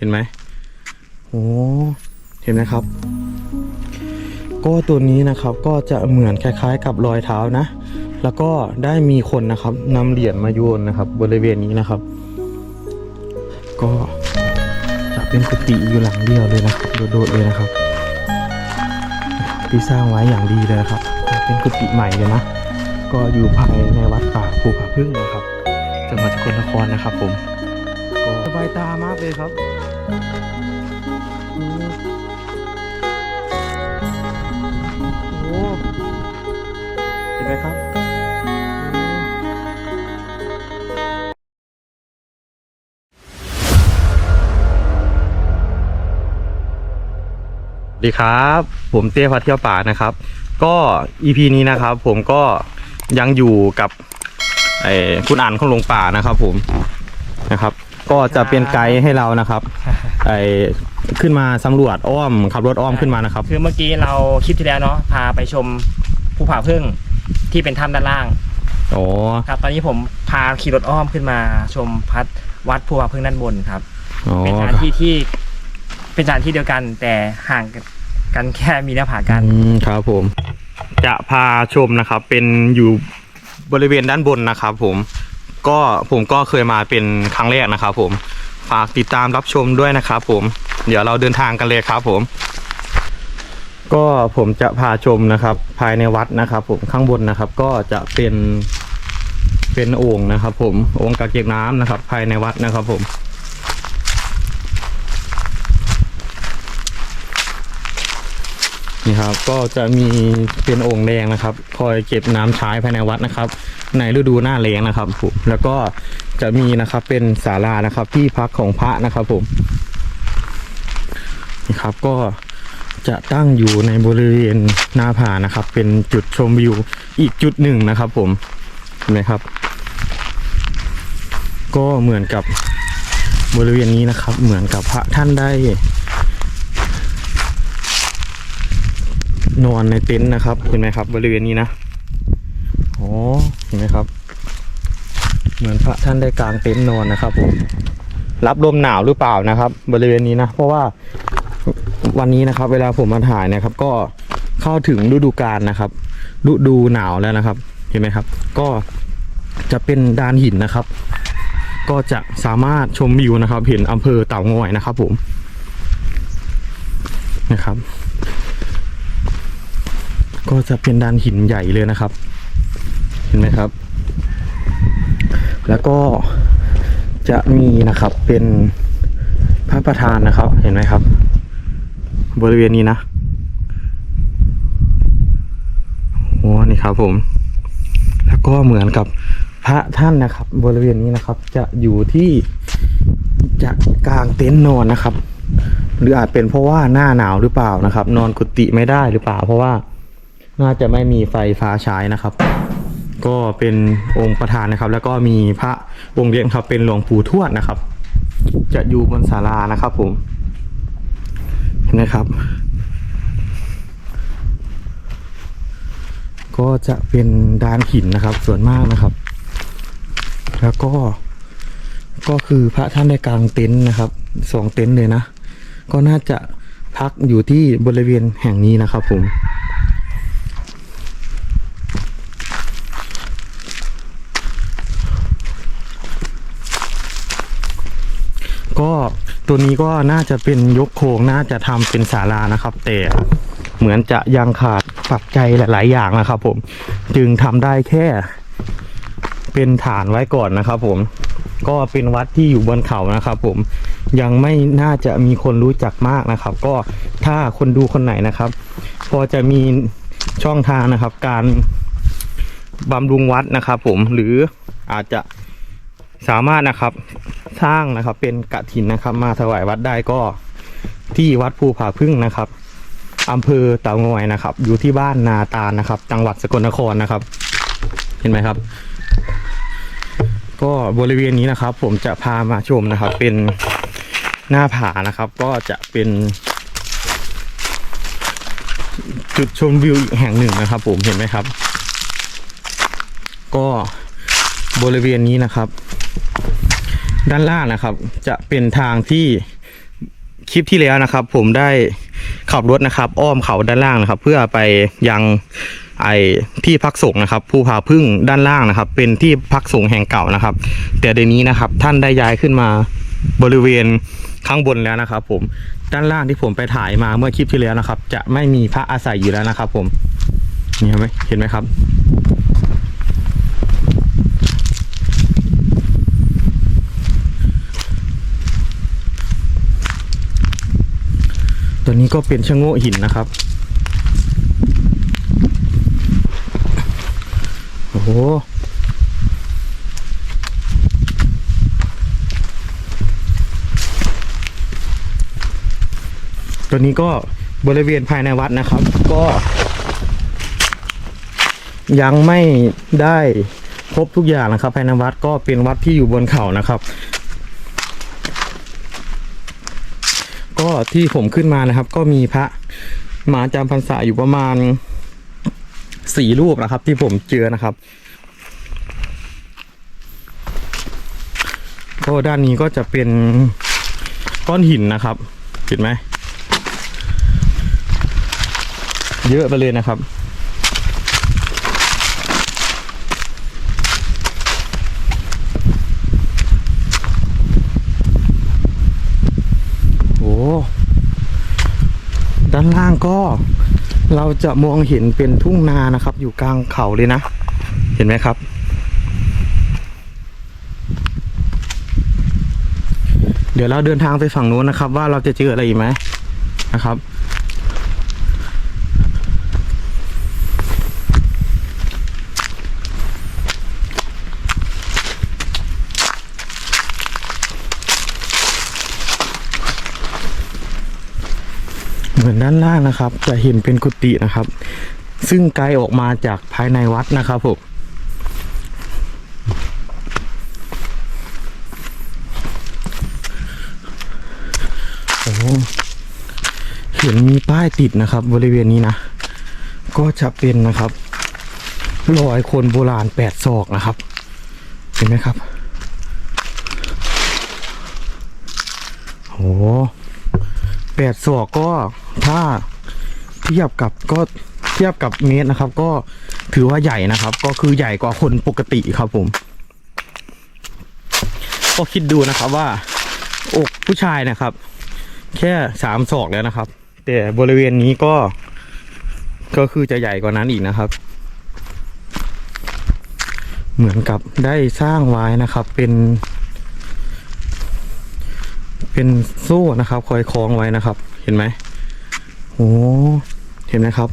เห็นไหมโอ้เห็นไหมครับ ก็ตัวนี้นะครับก็จะเหมือนคล้ายๆ กับรอยเท้านะ แล้วก็ได้มีคนนะครับนำเหรียญมาโยนนะครับ บริเวณนี้นะครับ ก็จะเป็นกุฏิอยู่หลังเดียวเลยนะครับโดดๆเลยนะครับ ที่สร้างไว้อย่างดีเลยนะครับเป็นกุฏิใหม่เลยนะก็อยู่ภายในวัดป่าภูผาพึ่งนะครับจังหวัดสกลนครนะครับผมก็สบายตามากเลยครับ ดีครับ ผมเต้พาเที่ยวป่านะครับ ก็ EP นี้นะครับ ผมก็ยังอยู่กับไอ้คุณอ่านของหลวงป่านะครับ ผมนะครับ ก็จะเป็นไกด์ให้เรานะครับไอ้ขึ้นมาสำรวจอ้อมขับรถอ้อมขึ้นมานะครับ คือเมื่อกี้เราคลิปที่แล้วเนาะพาไปชมภูผาพึ่งที่เป็นถ้ำด้านล่างอ๋อครับ ตอนนี้ผมพาขี่รถอ้อมขึ้นมา ชมพัดวัดภูผาพึ่งด้านบนครับอ๋อเป็นสถานที่ที่ เป็นสถานที่เดียวกันแต่ห่างกันแค่มีหน้าผากัน อืมครับผม จะพาชมนะครับ เป็นอยู่บริเวณด้านบนนะครับ ผมก็ผมก็เคยมาเป็นครั้งแรกนะครับ ผมฝากติดตามรับชมด้วยนะครับผม เดี๋ยวเราเดินทางกันเลยครับผม ก็ผมจะพาชมนะครับ ภายในวัดนะครับ ผมข้างบนนะครับ ก็จะเป็นเป็นโอ่งนะครับ ผมโอ่งกักเก็บน้ำนะครับ ภายในวัดนะครับ ผม นี่ครับก็จะมีเป็นโอ่งแดงนะครับ คอยเก็บน้ำใช้ภายในวัดนะครับ ในฤดูหน้าแล้งนะครับผมแล้วก็จะมีนะครับเป็นศาลานะครับ ที่พักของพระนะครับผมนี่ครับก็จะตั้งอยู่ในบริเวณหน้าผานะครับ เป็นจุดชมวิวอีกจุดหนึ่งนะครับ ผมเห็นไหมครับ ก็เหมือนกับบริเวณนี้นะครับ เหมือนกับพระท่านได้ นอนในเต็นท์นะครับ เห็นไหมครับ บริเวณนี้นะอ๋อเห็นไหมครับ เหมือนพระท่านได้กางเต็นท์นอนนะครับผมรับลมหนาวหรือเปล่านะครับ บริเวณนี้นะ เพราะว่าวันนี้นะครับ เวลาผมมาถ่ายนะครับ ก็เข้าถึงฤดูกาลนะครับฤดูหนาวแล้วนะครับ เห็นไหมครับ ก็จะเป็นดานหินนะครับ ก็จะสามารถชมวิวนะครับ เห็นอำเภอเต่างอยนะครับ ผมนะครับ ก็จะเป็นดานหินใหญ่เลยนะครับ เห็นไหมครับ แล้วก็จะมีนะครับเป็นพระประธานนะครับ เห็นไหมครับ บริเวณนี้นะโอ้นี่ครับผม แล้วก็เหมือนกับพระท่านนะครับ บริเวณนี้นะครับ จะอยู่ที่จะกลางเต็นท์นอนนะครับ หรืออาจเป็นเพราะว่าหน้าหนาวหรือเปล่านะครับ นอนกุฏิไม่ได้หรือเปล่า เพราะว่า น่าจะไม่มีไฟฟ้าใช้นะครับ ก็เป็นองค์ประธานนะครับ แล้วก็มีพระองค์เลี้ยงครับเป็นหลวงปู่ทวดนะครับ จะอยู่บนศาลานะครับผมเห็นไหมครับ ก็จะเป็นดานหินนะครับ ส่วนมากนะครับ แล้วก็ก็คือพระท่านได้กางเต็นท์นะครับสองเต็นท์เลยนะ ก็น่าจะพักอยู่ที่บริเวณแห่งนี้นะครับผม ก็ตัวนี้ก็น่าจะเป็นยกโครงน่าจะทำเป็นศาลานะครับ แต่เหมือนจะยังขาดปัจจัยหลาย ๆ อย่างนะครับ ผมจึงทำได้แค่ เป็นฐานไว้ก่อนนะครับ ผมก็เป็นวัดที่อยู่บนเขานะครับ ผมยังไม่น่าจะมีคนรู้จักมากนะครับ ก็ถ้าคนดูคนไหนนะครับ พอจะมีช่องทางนะครับ การบำรุงวัดนะครับ ผมหรืออาจจะ สามารถนะครับสร้างนะครับเป็นกระถินนะครับ มาถวายวัดได้ก็ที่วัดภูผาพึ่งนะครับอำเภอเต่างอยนะครับ อยู่ที่บ้านนาตาลนะครับ จังหวัดสกลนครนะครับ เห็นไหมครับ ก็บริเวณนี้นะครับ ผมจะพามาชมนะครับ เป็นหน้าผานะครับ ก็จะเป็น จุดชมวิวอีกแห่งหนึ่งนะครับ ผมเห็นไหมครับ ก็บริเวณนี้นะครับ ด้านล่างนะครับ จะเป็นทางที่คลิปที่แล้วนะครับ ผมได้ขับรถนะครับ อ้อมเขาด้านล่างนะครับ เพื่อไปยังไอที่พักสงนะครับภูผาพึ่งด้านล่างนะครับ เป็นที่พักสงแห่งเก่านะครับ แต่เดี๋ยวนี้นะครับ ท่านได้ย้ายขึ้นมาบริเวณข้างบนแล้วนะครับ ผมด้านล่างที่ผมไปถ่ายมาเมื่อคลิปที่แล้วนะครับ จะไม่มีพระอาศัยอยู่แล้วนะครับ ผมนี่เห็นไหมเห็นไหมครับ ตัวนี้ก็เป็นชะโง่หินนะครับ โอ้โหตัวนี้ก็บริเวณภายในวัดนะครับ ก็ ยังไม่ได้ครบทุกอย่างนะครับ ภายในวัดก็เป็นวัดที่อยู่บนเขานะครับ ก็ที่ผมขึ้นมานะครับ ก็มีพระมาจำพรรษาอยู่ประมาณสี่รูปนะครับ ที่ผมเจอนะครับก็ด้านนี้ก็จะเป็นก้อนหินนะครับเห็นไหมเยอะไปเลยนะครับ โอ้ ด้านล่างก็เราจะมองเห็นเป็นทุ่งนานะครับ อยู่กลางเขาเลยนะ เห็นไหมครับ เดี๋ยวเราเดินทางไปฝั่งนู้นนะครับ ว่าเราจะเจออะไรอีกไหมนะครับือนด้านล่างนะครับ จะเห็นเป็นกุฏินะครับ ซึ่งไกลออกมาจากภายในวัดนะครับผมโอ้เห็นมีป้ายติดนะครับ บริเวณนี้นะ ก็จะเป็นนะครับรอยคนโบราณแปดศอกนะครับ เห็นไหมครับโอ้ แปดศอกก็ถ้าเทียบกับก็เทียบกับเมตรนะครับ ก็ถือว่าใหญ่นะครับ ก็คือใหญ่กว่าคนปกติครับผม ก็คิดดูนะครับว่า อกผู้ชายนะครับ แค่สามศอกแล้วนะครับ แต่บริเวณนี้ก็ก็คือจะใหญ่กว่านั้นอีกนะครับ เหมือนกับได้สร้างไว้นะครับเป็น เป็นโซ่นะครับคอยคล้องไว้นะครับ เห็นไหมโอ้เห็นไหมครับ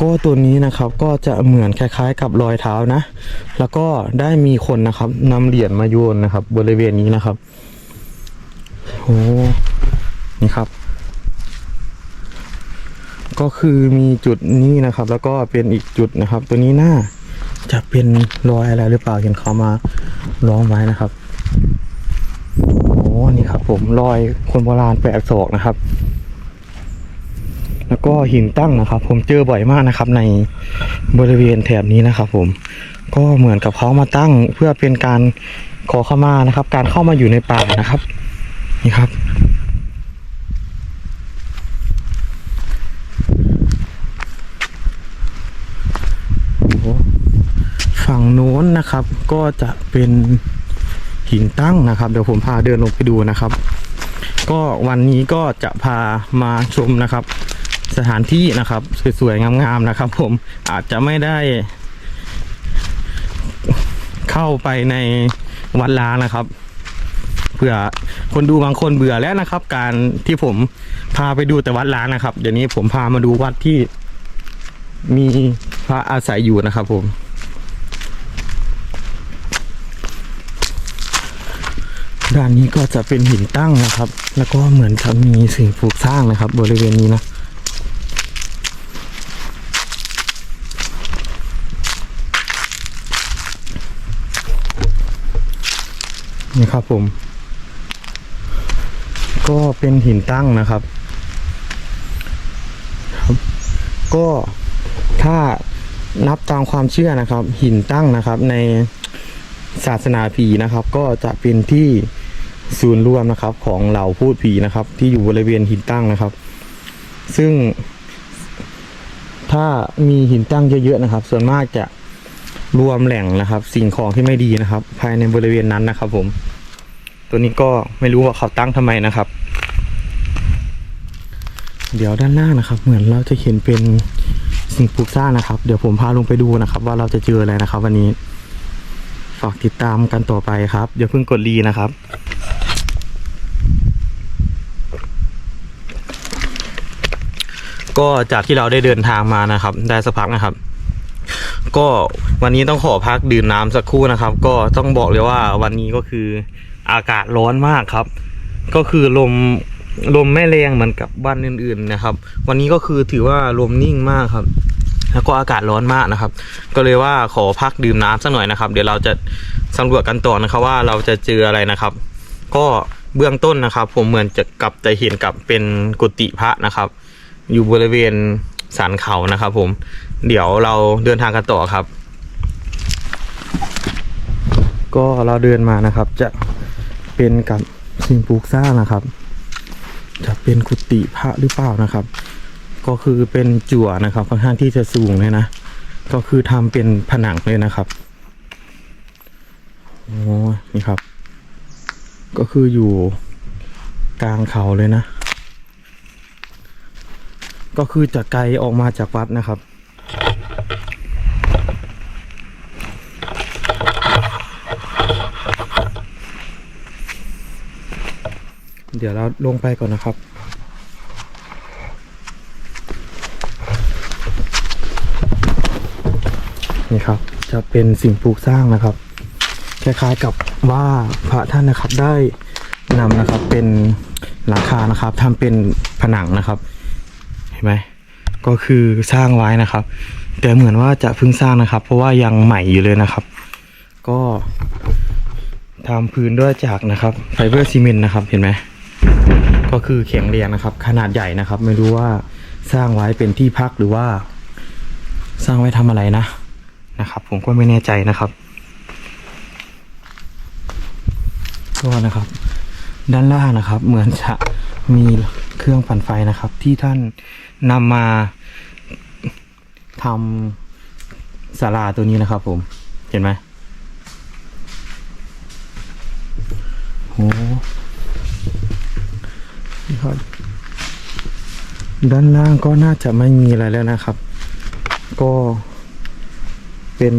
ก็ตัวนี้นะครับก็จะเหมือนคล้ายๆ กับรอยเท้านะ แล้วก็ได้มีคนนะครับนำเหรียญมาโยนนะครับ บริเวณนี้นะครับโอ้นี่ครับ ก็คือมีจุดนี้นะครับ แล้วก็เป็นอีกจุดนะครับ ตัวนี้น่าจะเป็นรอยอะไรหรือเปล่าเห็นเขามาล้อมไว้นะครับ นี่ครับ ผมรอยคนโบราณแปดศอกนะครับ แล้วก็หินตั้งนะครับ ผมเจอบ่อยมากนะครับ ในบริเวณแถบนี้นะครับ ผมก็เหมือนกับเขามาตั้งเพื่อเป็นการขอเข้ามานะครับ การเข้ามาอยู่ในป่านะครับ นี่ครับฝั่งโน้นนะครับ ก็จะเป็น หินตั้งนะครับ เดี๋ยวผมพาเดินลงไปดูนะครับ ก็วันนี้ก็จะพามาชมนะครับ สถานที่นะครับสวยๆงามๆนะครับ ผมอาจจะไม่ได้ เข้าไปในวัดล้างนะครับเพื่อคนดูบางคนเบื่อแล้วนะครับ การที่ผมพาไปดูแต่วัดล้างนะครับ เดี๋ยวนี้ผมพามาดูวัดที่มีพระอาศัยอยู่นะครับผม ด้านนี้ก็จะเป็นหินตั้งนะครับ แล้วก็เหมือนจะมีสิ่งปลูกสร้างนะครับ บริเวณนี้นะนี่ครับผม ก็เป็นหินตั้งนะครับครับ ก็ถ้านับตามความเชื่อนะครับ หินตั้งนะครับในศาสนาผีนะครับ ก็จะเป็นที่ ศูนย์รวมนะครับ ของเหล่าพูดผีนะครับ ที่อยู่บริเวณหินตั้งนะครับ ซึ่ง ถ้ามีหินตั้งเยอะๆนะครับ ส่วนมากจะรวมแหล่งนะครับ สิ่งของที่ไม่ดีนะครับ ภายในบริเวณนั้นนะครับ ผม ตัวนี้ก็ไม่รู้ว่าเขาตั้งทำไมนะครับ เดี๋ยวด้านล่างนะครับ เหมือนเราจะเห็นเป็นสิ่งปลูกสร้างนะครับ เดี๋ยวผมพาลงไปดูนะครับ ว่าเราจะเจออะไรนะครับ วันนี้ฝากติดตามกันต่อไปครับอย่าเพิ่งกดรีนะครับ ก็จากที่เราได้เดินทางมานะครับ ได้สักพักนะครับ ก็วันนี้ต้องขอพักดื่มน้ำสักครู่นะครับ ก็ต้องบอกเลยว่าวันนี้ก็คืออากาศร้อนมากครับ ก็คือลมลมไม่แรงเหมือนกับวันอื่น ๆนะครับ วันนี้ก็คือถือว่าลมนิ่งมากครับ แล้วก็อากาศร้อนมากนะครับ ก็เลยว่าขอพักดื่มน้ำสักหน่อยนะครับ เดี๋ยวเราจะสำรวจกันต่อนะครับว่าเราจะเจออะไรนะครับ ก็เบื้องต้นนะครับ ผมเหมือนจะกลับจะเห็นกับเป็นกุฏิพระนะครับ อยู่บริเวณสันเขานะครับผม เดี๋ยวเราเดินทางกันต่อครับ ก็เราเดินมานะครับ จะเป็นกับสิ่งปลูกสร้างนะครับ จะเป็นกุฏิพระหรือเปล่านะครับ ก็คือเป็นจั่วนะครับค่อนข้างที่จะสูงเลยนะ ก็คือทำเป็นผนังเลยนะครับโอ้นี่ครับ ก็คืออยู่กลางเขาเลยนะ ก็คือจะไกลออกมาจากวัดนะครับ เดี๋ยวเราลงไปก่อนนะครับนี่ครับจะเป็นสิ่งปลูกสร้างนะครับ คล้ายๆกับว่าพระท่านนะครับได้นำนะครับเป็นหลังคานะครับทำเป็นผนังนะครับ ห็นไหมก็คือสร้างไว้นะครับ แต่เหมือนว่าจะเพิ่งสร้างนะครับ เพราะว่ายังใหม่อยู่เลยนะครับ ก็ทำพื้นด้วยจากนะครับไฟเบอร์ซีเมนต์นะครับเห็นไหมก็คือแข็งแรงนะครับ ขนาดใหญ่นะครับ ไม่รู้ว่าสร้างไว้เป็นที่พักหรือว่า สร้างไว้ทำอะไรนะนะครับ ผมก็ไม่แน่ใจนะครับก็นะครับ ด้านล่างนะครับ เหมือนจะมี เครื่องปั่นไฟนะครับ ที่ท่านนำมาทำศาลาตัวนี้นะครับ ผม เห็นไหมโอ้นี่ครับ ด้านล่างก็น่าจะไม่มีอะไรแล้วนะครับ ก็เป็น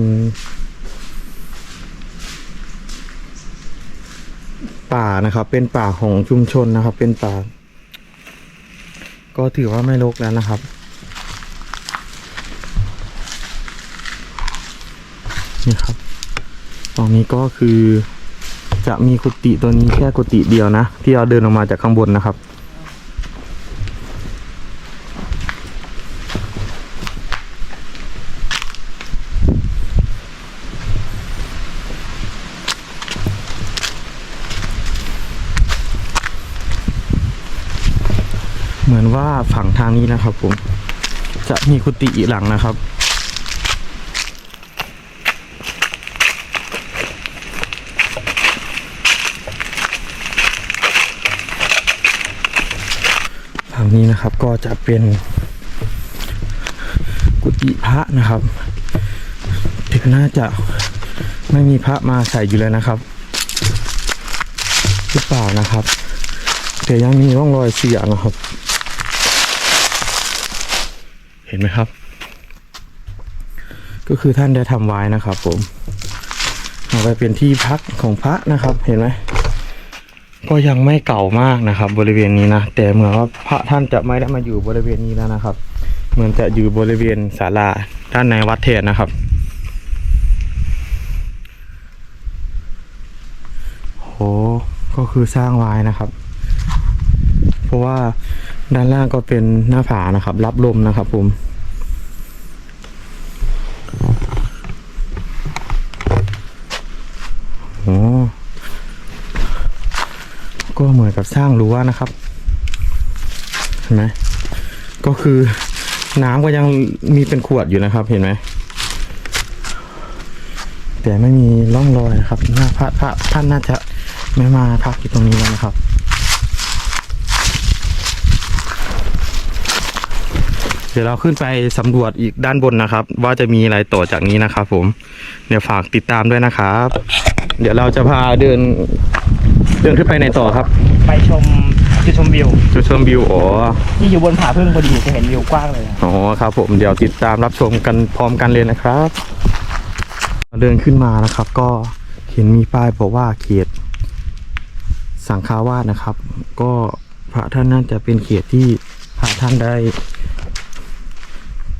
ป่านะครับ เป็นป่าของชุมชนนะครับ เป็นป่า ก็ถือว่าไม่รกแล้วนะครับ นี่ครับ ตรงนี้ก็คือจะมีกุฏิตัวนี้แค่กุฏิเดียวนะ ที่เราเดินออกมาจากข้างบนนะครับ เหมือนว่า ฝั่งทางนี้นะครับผม จะมีกุฏิอีกหลังนะครับ ฝั่งนี้นะครับก็จะเป็นกุฏิพระนะครับถึงน่าจะไม่มีพระมาใส่อยู่เลยนะครับหรือเปล่านะครับแต่ยังมีร่องรอยเสียนะครับ เห็นไหมครับ ก็คือท่านได้ทำไว้นะครับ ผมเอาไปเป็นที่พักของพระนะครับ เห็นไหมก็ยังไม่เก่ามากนะครับ บริเวณนี้นะแต่เหมือนว่าพระท่านจะไม่ได้มาอยู่บริเวณนี้แล้วนะครับ เหมือนจะอยู่บริเวณศาลาด้านในวัดเทศนะครับโหก็คือสร้างไว้นะครับ เพราะว่า ด้านล่างก็เป็นหน้าผานะครับ รับลมนะครับผมโอ้ก็เหมือนกับสร้างรั้วนะครับเห็นไหมก็คือน้ำก็ยังมีเป็นขวดอยู่นะครับ เห็นไหมแต่ไม่มีร่องรอยนะครับหน้าพระพระท่านน่าจะไม่มาพักอยู่ตรงนี้แล้วนะครับ เดี๋ยวเราขึ้นไปสำรวจอีกด้านบนนะครับ ว่าจะมีอะไรต่อจากนี้นะครับผม เดี๋ยวฝากติดตามด้วยนะครับ เดี๋ยวเราจะพาเดิน เดินขึ้นไปในต่อครับ ไปชมจุดชมวิวจุดชมวิวอ๋อที่อยู่บนผาพึ่งพอดีจะเห็นวิวกว้างเลยอะอ๋อครับผมเดี๋ยวติดตามรับชมกันพร้อมกันเลยนะครับเดินขึ้นมานะครับ ก็เห็นมีป้ายบอกว่าเขต สังฆาวาสนะครับ ก็พระท่านน่าจะเป็นเขตที่พระท่านได้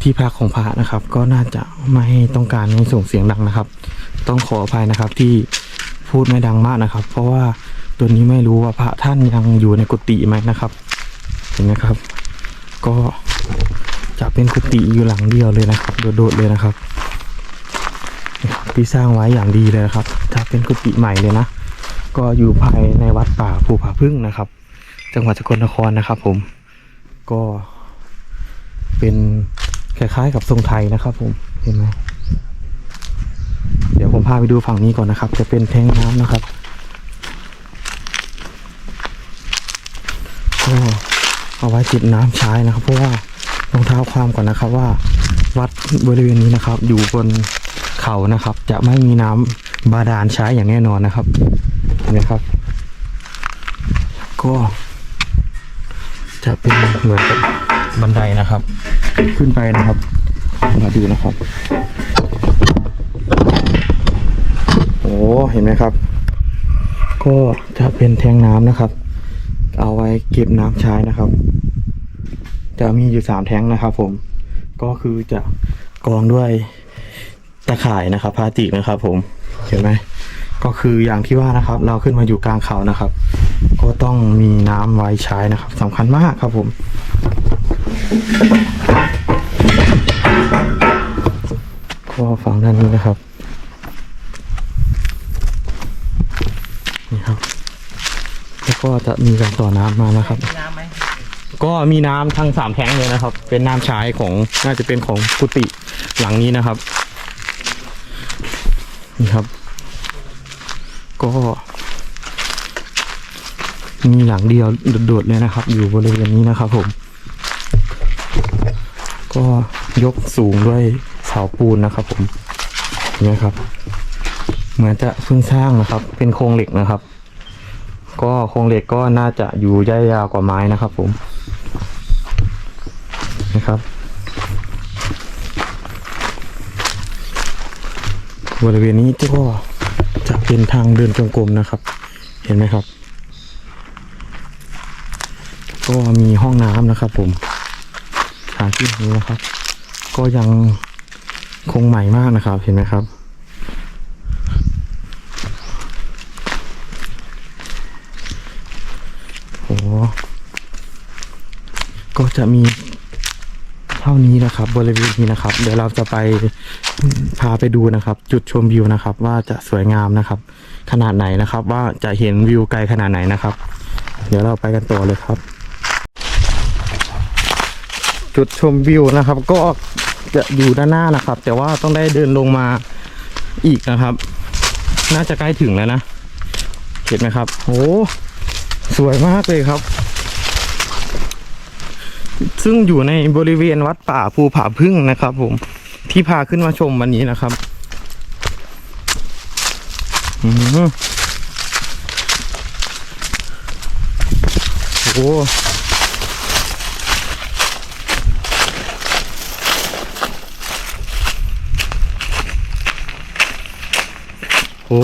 ที่พักของพระนะครับ ก็น่าจะไม่ต้องการให้ส่งเสียงดังนะครับ ต้องขออภัยนะครับที่พูดไม่ดังมากนะครับ เพราะว่าตัวนี้ไม่รู้ว่าพระท่านยังอยู่ในกุฏิไหมนะครับ เห็นไหมครับ ก็จะเป็นกุฏิอยู่หลังเดียวเลยนะครับ โดดๆเลยนะครับนะครับที่สร้างไว้อย่างดีเลยนะครับ ถ้าเป็นกุฏิใหม่เลยนะ ก็อยู่ภายในวัดป่าภูผาพึ่งนะครับ จังหวัดสกลนครนะครับ ผม ก็เป็น คล้ายๆกับทรงไทยนะครับผมเห็นไหมเดี๋ยวผมพาไปดูฝั่งนี้ก่อนนะครับ จะเป็นแทงน้ำนะครับก็เอาไว้จิบน้ำใช้นะครับ เพราะว่ารองเท้าความก่อนนะครับว่าวัดบริเวณนี้นะครับ อยู่บนเขานะครับ จะไม่มีน้ำบาดาลใช้อย่างแน่นอนนะครับเห็นไหมครับ ก็จะเป็นเหมือนกับ บันไดนะครับ ขึ้นไปนะครับ มาดูนะครับ โอ้เห็นไหมครับ ก็จะเป็นแทงน้ำนะครับ เอาไว้เก็บน้ำใช้นะครับ จะมีอยู่สามแทงนะครับผม ก็คือจะกรองด้วยตะข่ายนะครับพลาสติกนะครับ ผม เห็นไหมก็คืออย่างที่ว่านะครับ เราขึ้นมาอยู่กลางเขานะครับ ก็ต้องมีน้ำไว้ใช้นะครับสำคัญมากครับผม ก็ฝั่งด้านนี้นะครับ นี่ครับ แล้วก็จะมีการต่อน้ำมานะครับ น้ำไหมก็มีน้ำทั้งสามแท้งเลยนะครับ เป็นน้ำใช้ของน่าจะเป็นของกุฏิหลังนี้นะครับ นี่ครับ ก็ มีหลังเดียวโดดๆเลยนะครับ อยู่บริเวณนี้นะครับผม ก็ยกสูงด้วยเสาปูนนะครับ ผมเห็นไหมครับ เหมือนจะเพิ่งสร้างนะครับ เป็นโครงเหล็กนะครับ ก็โครงเหล็กก็น่าจะอยู่ยาวกว่าไม้นะครับ ผมนะครับ บริเวณนี้ก็จะเป็นทางเดินจงกรมนะครับ เห็นไหมครับ ก็มีห้องน้ำนะครับผมาที่นี้นะครับ ก็ยังคงใหม่มากนะครับ เห็นไหมครับโอ้ก็จะมีเท่านี้นะครับ บริเวณนี้นะครับ เดี๋ยวเราจะไปพาไปดูนะครับ จุดชมวิวนะครับ ว่าจะสวยงามนะครับ ขนาดไหนนะครับ ว่าจะเห็นวิวไกลขนาดไหนนะครับ เดี๋ยวเราไปกันต่อเลยครับ จุดชมวิวนะครับ ก็จะอยู่ด้านหน้านะครับ แต่ว่าต้องได้เดินลงมาอีกนะครับ น่าจะใกล้ถึงแล้วนะเห็นไหมครับโอ้สวยมากเลยครับ ซึ่งอยู่ในบริเวณวัดป่าภูผาพึ่งนะครับผมที่พาขึ้นมาชมวันนี้นะครับอืมโอ้ โห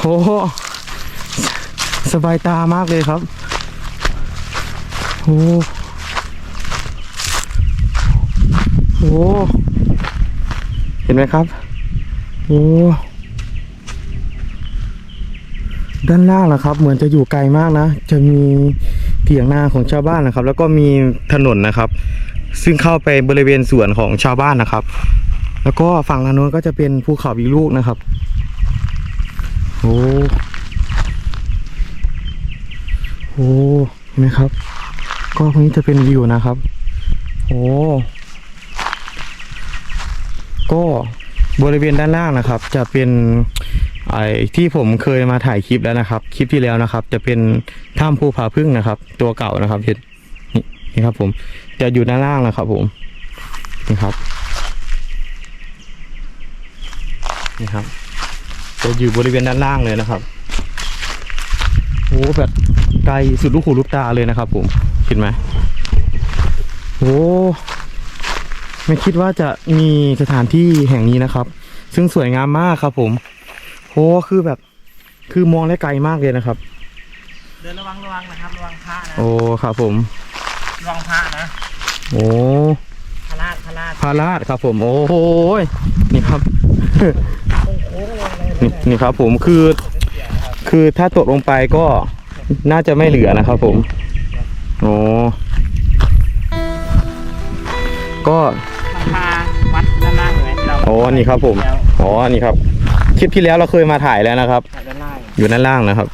โอ้โหสบายตามากเลยครับ โอ้โหเห็นไหมครับ โอ้ด้านล่างนะครับ เหมือนจะอยู่ไกลมากนะ จะมีเถียงนาของชาวบ้านนะครับ แล้วก็มีถนนนะครับ ซึ่งเข้าไปบริเวณสวนของชาวบ้านนะครับ แล้วก็ฝั่งทางโน้นก็จะเป็นภูเขาอีกลูกนะครับโอ้โอ้เห็นไหมครับ ก็ตรงนี้จะเป็นวิวนะครับ โอ้ก็บริเวณด้านล่างนะครับ จะเป็นไอ้ที่ผมเคยมาถ่ายคลิปแล้วนะครับ คลิปที่แล้วนะครับ จะเป็นถ้ำภูผาพึ่งนะครับ ตัวเก่านะครับเห็นนี่ครับผมจะอยู่ด้านล่างนะครับผมนี่ครับ นี่ครับ จะอยู่บริเวณด้านล่างเลยนะครับโอ้แบบไกลสุดลูกหูลูกตาเลยนะครับผมเห็นไหมโอ้ไม่คิดว่าจะมีสถานที่แห่งนี้นะครับ ซึ่งสวยงามมากครับ ผมโอ้คือแบบคือมองได้ไกลมากเลยนะครับ เดินระวังระวังนะครับระวังพระนะโอ้ครับผมระวังพระนะโอ้พระราชพระราชพาราดครับผม โอ้โหยนี่ครับ นี่นี่ครับผมคือ คือถ้าตกลงไปก็น่าจะไม่เหลือนะครับผมโอ้ก็หลังคาวัดด้านล่างเลยเราโอ้นี่ครับผมแล้วอ๋อนี่ครับ คลิปที่แล้วเราเคยมาถ่ายแล้วนะครับ ด้านล่างอยู่ด้านล่างนะครับ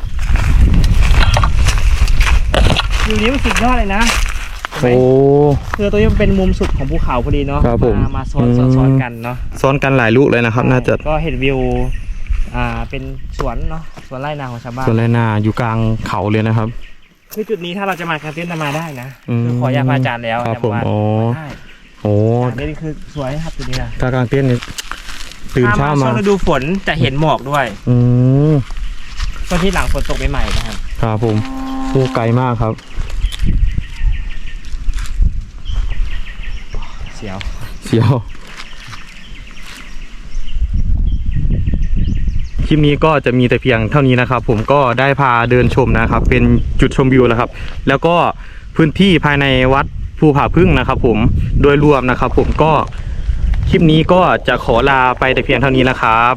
วิวนี้มันสุดยอดเลยนะ โอ้ คือตัวนี้มันเป็นมุมสุดของภูเขาพอดีเนาะครับผม มาซ้อนอืมซ้อนๆกันเนาะซ้อนกันหลายลูกเลยนะครับ น่าจะก็เห็นวิวอ่าเป็นสวนเนาะสวนไร่นาของชาวบ้าน ส่วนไรนาอยู่กลางเขาเลยนะครับ คือจุดนี้ถ้าเราจะมากางเต็นท์จะมาได้นะอืมคือขออนุญาตพระอาจารย์แล้วครับจำว่าผมอ๋อ ได้โอ้อันนี้คือสวยครับจุดนี้นะถ้ากลางเต้นท์นี่ตื่นเช้าถ้มาช่วงฤดูฝนจะเห็นหมอกด้วยอืมตอนที่หลังฝนตกใหม่ๆนะครับครับผมโอ้ไกลมากครับ สียวเสียวคลิปนี้ก็จะมีแต่เพียงเท่านี้นะครับ ผมก็ได้พาเดินชมนะครับ เป็นจุดชมวิวแล้วครับ แล้วก็พื้นที่ภายในวัดภูผาพึ่งนะครับ ผมโดยรวมนะครับ ผมก็คลิปนี้ก็จะขอลาไปแต่เพียงเท่านี้นะครับ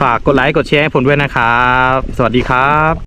ฝากกดไลค์กดแชร์ให้ผมด้วยนะครับ สวัสดีครับ